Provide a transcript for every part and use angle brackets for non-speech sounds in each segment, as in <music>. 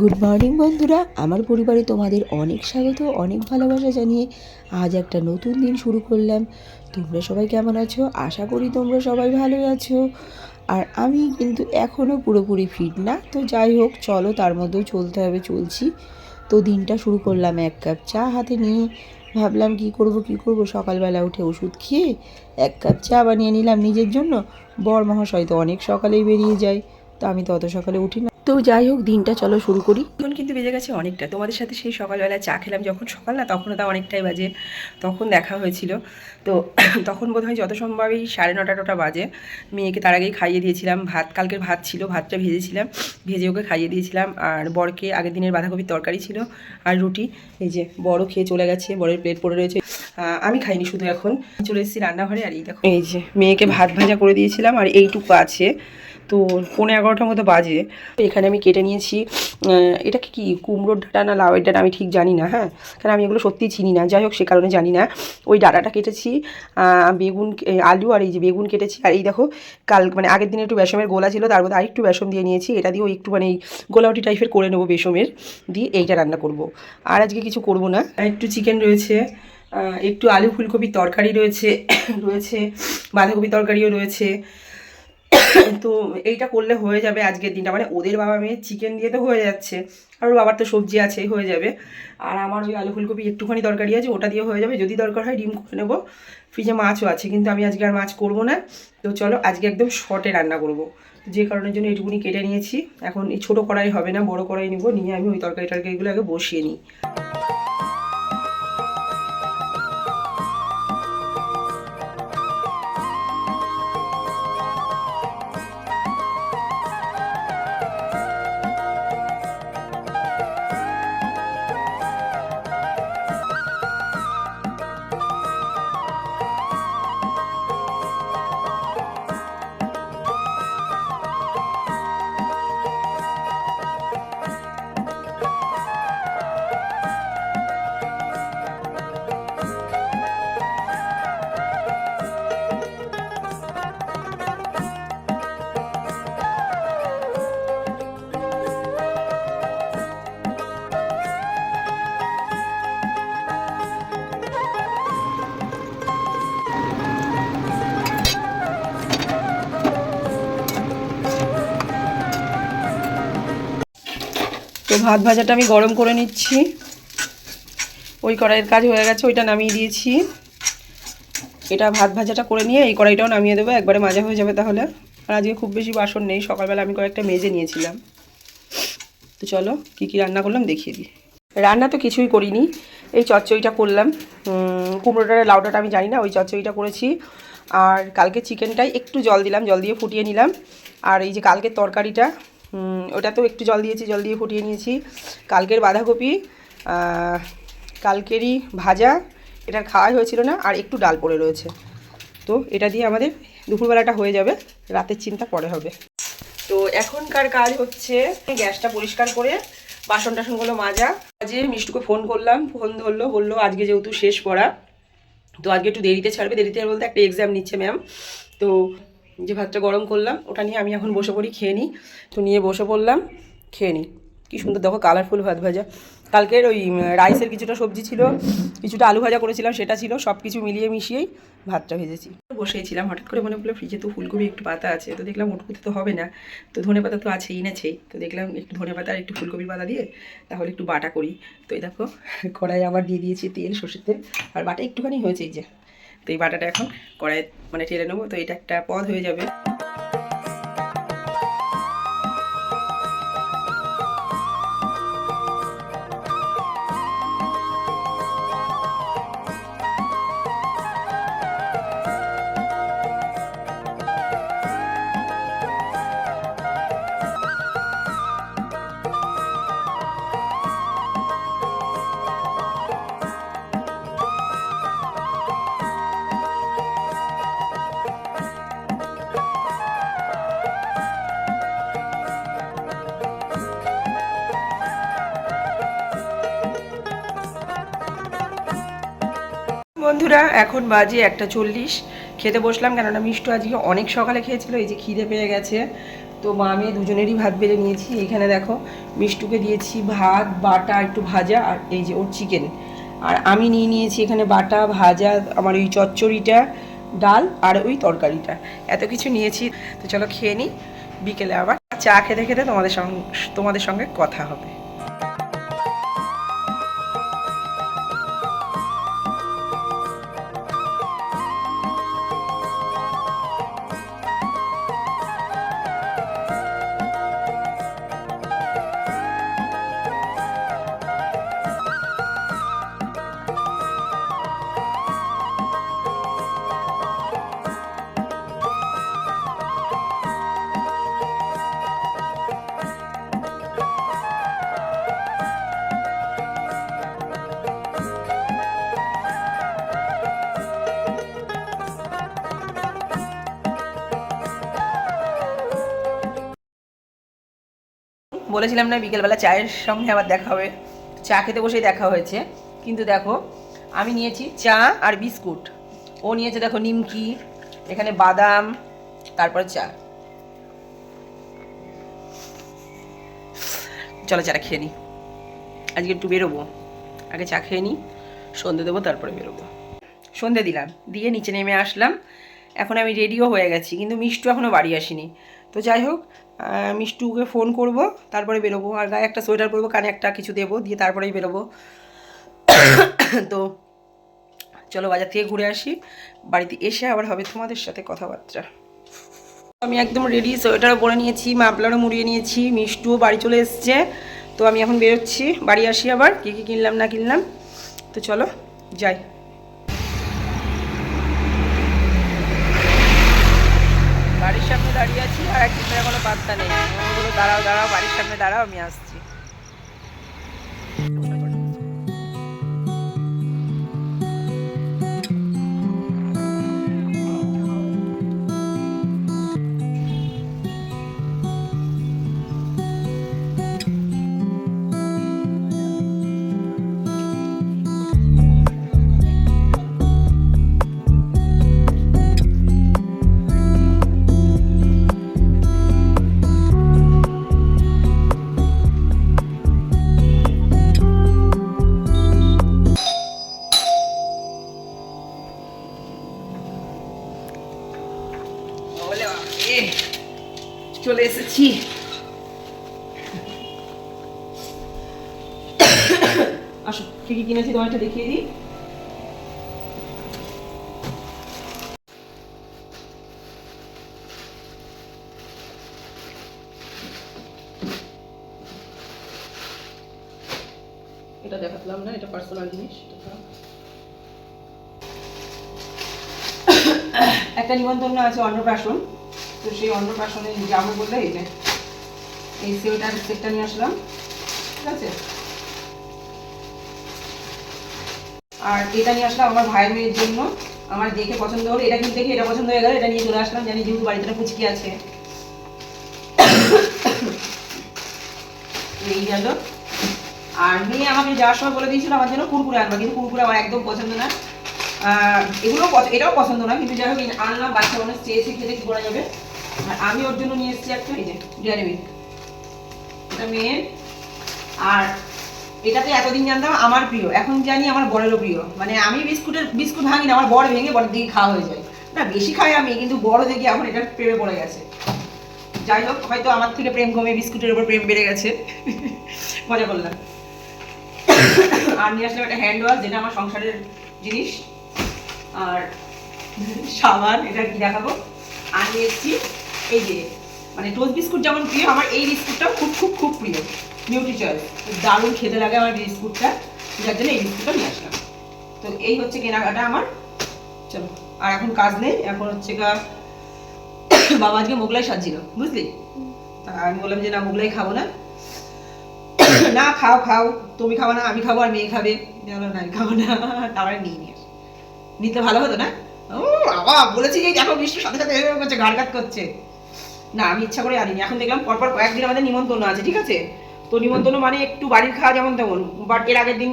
Good morning বন্ধুরা। আমার পরিবারে তোমাদের অনেক স্বাগত, অনেক ভালোবাসা জানিয়ে আজ একটা নতুন দিন শুরু করলাম। তোমরা সবাই কেমন আছো? আশা করি তোমরা সবাই ভালোই আছো। আর আমি কিন্তু এখনও পুরোপুরি ফিট না, তো যাই হোক, চলো তার মধ্যেও চলতে হবে, চলছি। তো দিনটা শুরু করলাম এক কাপ চা হাতে নিয়ে। ভাবলাম কি করব কি করব? সকালবেলা উঠে ওষুধ খেয়ে এক কাপ চা বানিয়ে নিলাম নিজের জন্য। বর মহাশয় তো অনেক সকালেই বেরিয়ে যায়, তো আমি তো অত সকালে উঠি না। তো যাই হোক দিনটা চলো শুরু করি। এখন কিন্তু বেজে গেছে অনেকটা। তোমাদের সাথে সেই সকালবেলা চা খেলাম যখন সকাল না তখনও তা অনেকটাই বাজে। তখন দেখা হয়েছিল। তো <coughs> তখন বোধ হয় যত সম্ভবই সাড়ে নটা নটা বাজে। মেয়েকে তার আগেই খাইয়ে দিয়েছিলাম। ভাত কালকের ভাত ছিল ভাতটা ভেজেছিলাম। ভেজে ওকে খাইয়ে দিয়েছিলাম। আর বরকে আগের দিনের বাঁধাকপির তরকারি ছিল আর রুটি। এই যে বড় খেয়ে চলে গেছে বড়ের প্লেট পড়ে রয়েছে। আমি খাইনি শুধু এখন। চলে এসেছি রান্নাঘরে আর এই দেখো। এই যে মেয়েকে ভাত ভাজা করে দিয়েছিলাম আর এইটুকু আছে। তো পনেরো এগারোটার মতো বাজে। এখানে আমি কেটে নিয়েছি এটা কি কুমড়োর ডাঁটা না লাউয়ের ডাঁটা আমি ঠিক জানি না হ্যাঁ? কারণ আমি এগুলো সত্যিই চিনি না। যাই হোক, সে কারণে জানি না। ওই ডাটাটা কেটেছি বেগুন আলু আর এই যে বেগুন কেটেছি। আর এই দেখো, কাল মানে আগের দিনে একটু বেসমের গোলা ছিল, তার মধ্যে আরেকটু বেসম দিয়ে নিয়েছি। এটা দিয়েও একটু মানে গোলাউটি টাইপের করে নেব বেসমের, দিয়ে এইটা রান্না করব। আর আজকে কিছু করব না। একটু চিকেন রয়েছে একটু আলু ফুলকপির তরকারি রয়েছে <coughs> রয়েছে বাঁধাকপি তরকারিও রয়েছে। তো এইটা করলে হয়ে যাবে আজকের দিনটা। মানে ওদের বাবা মেয়ে চিকেন দিয়ে তো হয়ে যাচ্ছে। আর ওর বাবার তো সবজি আছে হয়ে যাবে। আর আমার ওই আলু ফুলকপি একটুখানি দরকারি আছে, ওটা দিয়ে হয়ে যাবে। যদি দরকার হয় ডিম করে নেব। ফ্রিজে মাছও আছে, কিন্তু আমি আজকে আর মাছ করব না। তো চলো, আজকে একদম শর্টে রান্না করব। যে কারণের জন্য এইটুকুনি কেটে নিয়েছি। এখন এই ছোটো কড়াই হবে না, বড় কড়াই নিব। নিয়ে আমি ওই তরকারি টরকারিগুলো আগে বসিয়ে নিই। ভাত ভাজাটা আমি গরম করে নিচ্ছি। ওই কড়াইয়ের কাজ হয়ে গেছে ওইটা নামিয়ে দিয়েছি। এটা ভাত ভাজাটা করে নিয়ে এই কড়াইটাও নামিয়ে দেবো একবারে মাজা হয়ে যাবে তাহলে। আর আজকে খুব বেশি বাসন নেই সকালবেলা আমি কয়েকটা মেজে নিয়েছিলাম। তো চলো কী কী রান্না করলাম দেখিয়ে দিই। রান্না তো কিছুই করিনি এই চচ্চড়িটা করলাম। উম, কুমড়োটা লাউডাটা আমি জানি না ওই চচ্চড়িটা করেছি। আর কালকে চিকেনটাই একটু জল দিলাম জল দিয়ে ফুটিয়ে নিলাম। আর এই যে কালকের তরকারিটা ওটাতেও একটু জল দিয়েছি, জল দিয়ে ফুটিয়ে নিয়েছি। কালকের বাঁধাকপি কালকেরই ভাজা, এটা খাওয়াই হয়েছিল না, আর একটু ডাল পড়ে রয়েছে। তো এটা দিয়ে আমাদের দুপুরবেলাটা হয়ে যাবে, রাতের চিন্তা পরে হবে। তো এখনকার কাজ হচ্ছে গ্যাসটা পরিষ্কার করে বাসন টাসনগুলো মাজা। আজকে মিষ্টুকে ফোন করলাম, ফোন ধরলো, বলল আজকে যেহেতু শেষ পড়া, তো আজকে একটু দেরিতে ছাড়বে। দেরিতে বলতে একটা এক্সাম নিচ্ছে ম্যাম তো যে ভাতটা গরম করলাম, ওটা নিয়ে আমি এখন বসে পড়ি, খেয়ে নিই। তো নিয়ে বসে পড়লাম, খেয়ে নিই। কী সুন্দর, দেখো কালারফুল ভাত ভাজা। কালকের ওই রাইসের কিছুটা সবজি ছিল, কিছুটা আলু ভাজা করেছিলাম, সেটা ছিল সব কিছু মিলিয়ে মিশিয়েই ভাতটা ভেজেছি। বসেছিলাম হঠাৎ করে মনে পড়ল ফ্রিজে তো ফুলকপি একটু পাতা আছে, তো দেখলাম ওটুকুতে তো হবে না। তো ধনে পাতা তো আছেই এনেছেই তো দেখলাম একটু ধনে পাতা আর একটু ফুলকপির পাতা দিয়ে, তাহলে একটু বাটা করি। তো এই দেখো কড়াই আবার দিয়ে দিয়েছি তেল, সর্ষের তেল। আর বাটা একটুখানি হয়েছে এই যে। তো এই বাটাটা এখন কড়াই মানে ঠেলে নেব। তো এটা একটা পদ হয়ে যাবে। বন্ধুরা, এখন বাজে একটা চল্লিশ। খেতে বসলাম কেননা মিষ্টু আজকে অনেক সকালে খেয়েছিল, এই যে খিদে পেয়ে গেছে। তো মা মেয়ে দুজনেরই ভাত বেড়ে নিয়েছি। এখানে দেখো, মিষ্টুকে দিয়েছি ভাত, বাটা, একটু ভাজা, আর এই যে ওর চিকেন আর আমি নিয়ে নিয়েছি এখানে বাটা, ভাজা, আমার ওই চচ্চড়িটা, ডাল, আর ওই তরকারিটা। এত কিছু নিয়েছি। তো চলো খেয়ে নিই, বিকেলে আবার চা খেতে খেতে তোমাদের সঙ্গে তোমাদের সঙ্গে কথা হবে। বলেছিলাম না বিকেলবেলা চায়ের সঙ্গে আবার দেখা হবে। চা খেতে বসেই দেখা হয়েছে। কিন্তু দেখো, আমি নিয়েছি চা আর বিস্কুট। ও নিয়েছে দেখো নিমকি, এখানে বাদাম, তারপরে চা। চলো চাটা খেয়ে নিই আজকে একটু বেরোবো। আগে চা খেয়ে নিই সন্ধে দেবো, তারপরে বেরোবো। সন্ধে দিলাম, দিয়ে নিচে নেমে আসলাম। এখন আমি রেডিও হয়ে গেছি, কিন্তু মিষ্টু এখনও বাড়ি আসেনি। তো যাই হোক মিষ্টুকে ফোন করব, তারপরে বেরোবো। আর গায়ে একটা সোয়েটার পরবো, কানে একটা কিছু দেবো, দিয়ে তারপরেই বেরোবো। <coughs> তো চলো বাজার থেকে ঘুরে আসি। বাড়িতে এসে আবার হবে তোমাদের সাথে কথাবার্তা। আমি একদম রেডি সোয়েটারও পরে নিয়েছি মাফলারও মুড়িয়ে নিয়েছি, মিষ্টুও বাড়ি চলে এসছে। তো আমি এখন বেরোচ্ছি, বাড়ি আসি আবার, কী কী কিনলাম না কিনলাম। তো চলো, যাই বাড়ির সামনে আছি আর কোনো পাত্তা নেই। বলল দাঁড়াও দাঁড়াও বাড়ির সামনে দাঁড়াও আমি আসছি। চলে এসেছি। আসো, কি কি কিনেছি তোমার একটা দেখিয়ে দিই। এটা দেখাতলাম না, এটা পার্সোনাল জিনিস একটা নিমন্ত্রণ আছে অন্নপ্রাশন। তো সেই অন্নপ্রাশনে যাব বললে এই যে, এই সোয়েটার সেটটা নিয়ে আসলাম, ঠিক আছে? আর এটা নিয়ে আসলাম আমার ভাইয়ের মেয়ের জন্য, আমার দেখে পছন্দ হলো, এটা কিন্তু দেখে এটা পছন্দ হয়ে গেল, এটা নিয়ে চলে আসলাম, জানি যেহেতু বাড়িতে পুচকি আছে। এই গেল। আর মেয়ে আমাকে যাওয়ার সময় বলে দিয়েছিল আমার জন্য কুরকুরে আনবা, কিন্তু কুরকুরে আমার একদম পছন্দ না। এগুলো এটাও পছন্দ না, কিন্তু যাই হোক আনলাম, বাচ্চা মানুষ চেয়েছে খেতে, কি করা যাবে? আর আমি ওর জন্য নিয়ে এসেছি একটা, এই যে ডেয়ারি এটা মেয়ের আর এটাতে এতদিন জানতাম আমার প্রিয়। এখন জানি আমার বড়েরও প্রিয়। মানে আমি বিস্কুটের, বিস্কুট ভাঙি না আমার বড় ভেঙে বড়ের দিকে খাওয়া হয়ে যায়। না, বেশি খাই আমি, কিন্তু বড় দেখে এখন এটা প্রেমে পড়ে গেছে। যাই হোক, হয়তো আমার থেকে প্রেম কমে বিস্কুটের উপর প্রেম বেড়ে গেছে। <laughs> মজা করলাম। আর নিয়ে আসলাম একটা হ্যান্ড ওয়াশ যেটা আমার সংসারের জিনিস। আর সাবান, এটা কি দেখাবো? আর নিয়ে এসেছি এই যে মানে টোস্ট বিস্কুট যেমন প্রিয়, আমার এই বিস্কুটটা খুব খুব খুব প্রিয়। নিউট্রি দারুণ খেতে লাগে আমার বিস্কুটটা। যার জন্য এই বিস্কুটটা নিয়ে আসলাম। তো এই হচ্ছে কেনাকাটা আমার। চলো, আর এখন কাজ নেই, এখন হচ্ছে গা, <coughs> বাবা আজকে মোগলাই সাজছিল, বুঝলি? তা আমি বললাম যে না, মোগলাই খাব না। <coughs> না, খাও খাও, তুমি খাব না, আমি খাব, আর মেয়ে খাবে। না, আমি খাব না, <laughs> তারপরে নিয়ে নিয়ে। নিতে ভালো হতো না? ও, বাবা, বলেছি যে, দেখো বৃষ্টির সাথে সাথে করছে গাড়গাট করছে। না, আমি ইচ্ছা করে আনিনি। এখন দেখলাম পরপর কয়েকদিন আমাদের নিমন্ত্রণ আছে, ঠিক আছে? তো নিমন্ত্রণ মানে একটু বাড়ির খাওয়া যেমন তেমন। বাট এর আগের দিন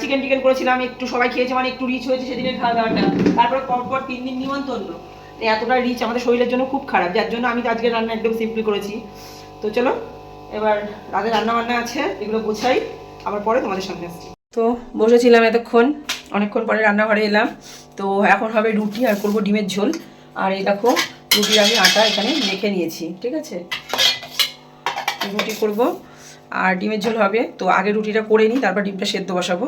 চিকেন টিকেন করেছিলাম, একটু সবাই খেয়েছে মানে একটু রিচ হয়েছে সেদিনের খাওয়া দাওয়াটা। তারপর পরপর তিন দিন নিমন্ত্রণ। এতটা রিচ আমাদের শরীরের জন্য খুব খারাপ, যার জন্য আমি আজকে রান্না একদম সিম্পলি করেছি। তো চলো, এবার রাতে রান্না বান্না আছে, এগুলো গোছাই, আবার পরে তোমাদের সামনে আসছি। তো বসেছিলাম এতক্ষণ, অনেকক্ষণ পরে রান্নাঘরে এলাম। তো এখন হবে রুটি আর করব ডিমের ঝোল। আর এই দেখো রুটির আমি আটা এখানে মেখে নিয়েছি, ঠিক আছে? রুটি করব, আর ডিমের ঝোল হবে, তো আগে রুটিটা করে নিই, তারপর ডিমটা সেদ্ধ বসাবো।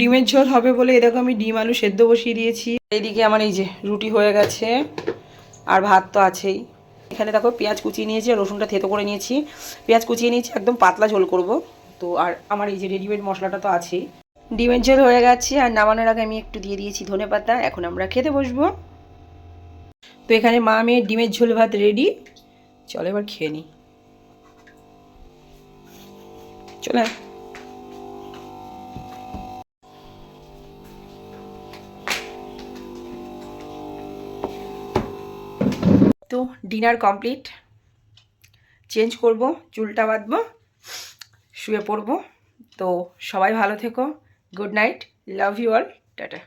ডিমের ঝোল হবে বলে এই দেখো আমি ডিম, আলু সেদ্ধ বসিয়ে দিয়েছি। এইদিকে আমার এই যে রুটি হয়ে গেছে, আর ভাত তো আছেই। এখানে দেখো পেঁয়াজ কুচিয়ে নিয়েছি, আর রসুনটা থেতো করে নিয়েছি। পেঁয়াজ কুচিয়ে নিয়েছি, একদম পাতলা ঝোল করব। তো আর আমার এই যে রেডিমেড মশলাটা তো আছেই। ডিমের ঝোল হয়ে গেছে, আর নামানোর আগে আমি একটু দিয়ে দিয়েছি ধনে পাতা এখন আমরা খেতে বসবো। তো এখানে মা মেয়ের ডিমের ঝোল ভাত রেডি চলো এবার খেয়ে নিই। চলে। তো ডিনার কমপ্লিট চেঞ্জ করব, চুলটা বাঁধবো, শুয়ে পড়ব। তো সবাই ভালো থেকো। Good night love you all tata